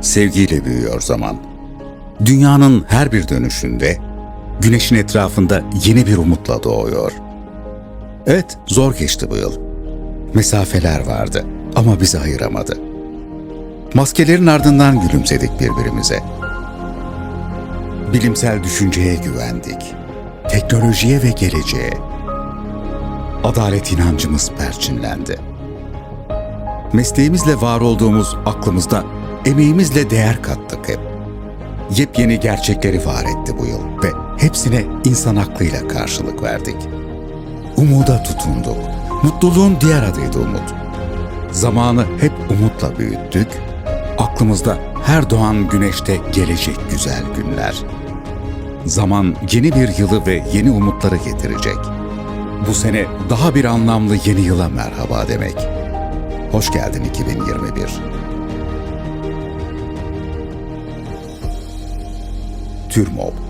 sevgiyle büyüyor zaman. Dünyanın her bir dönüşünde güneşin etrafında yeni bir umutla doğuyor. Evet, zor geçti bu yıl. Mesafeler vardı ama bizi ayıramadı. Maskelerin ardından gülümsedik birbirimize. Bilimsel düşünceye güvendik. Teknolojiye ve geleceğe. Adalet inancımız perçinlendi. Mesleğimizle var olduğumuz aklımızda emeğimizle değer kattık hep. Yepyeni gerçekleri var etti bu yıl ve hepsine insan aklıyla karşılık verdik. Umuda tutunduk. Mutluluğun diğer adıydı umut. Zamanı hep umutla büyüttük. Aklımızda her doğan güneşte gelecek güzel günler. Zaman yeni bir yılı ve yeni umutları getirecek. Bu sene daha bir anlamlı yeni yıla merhaba demek. Hoş geldin 2021. Türmop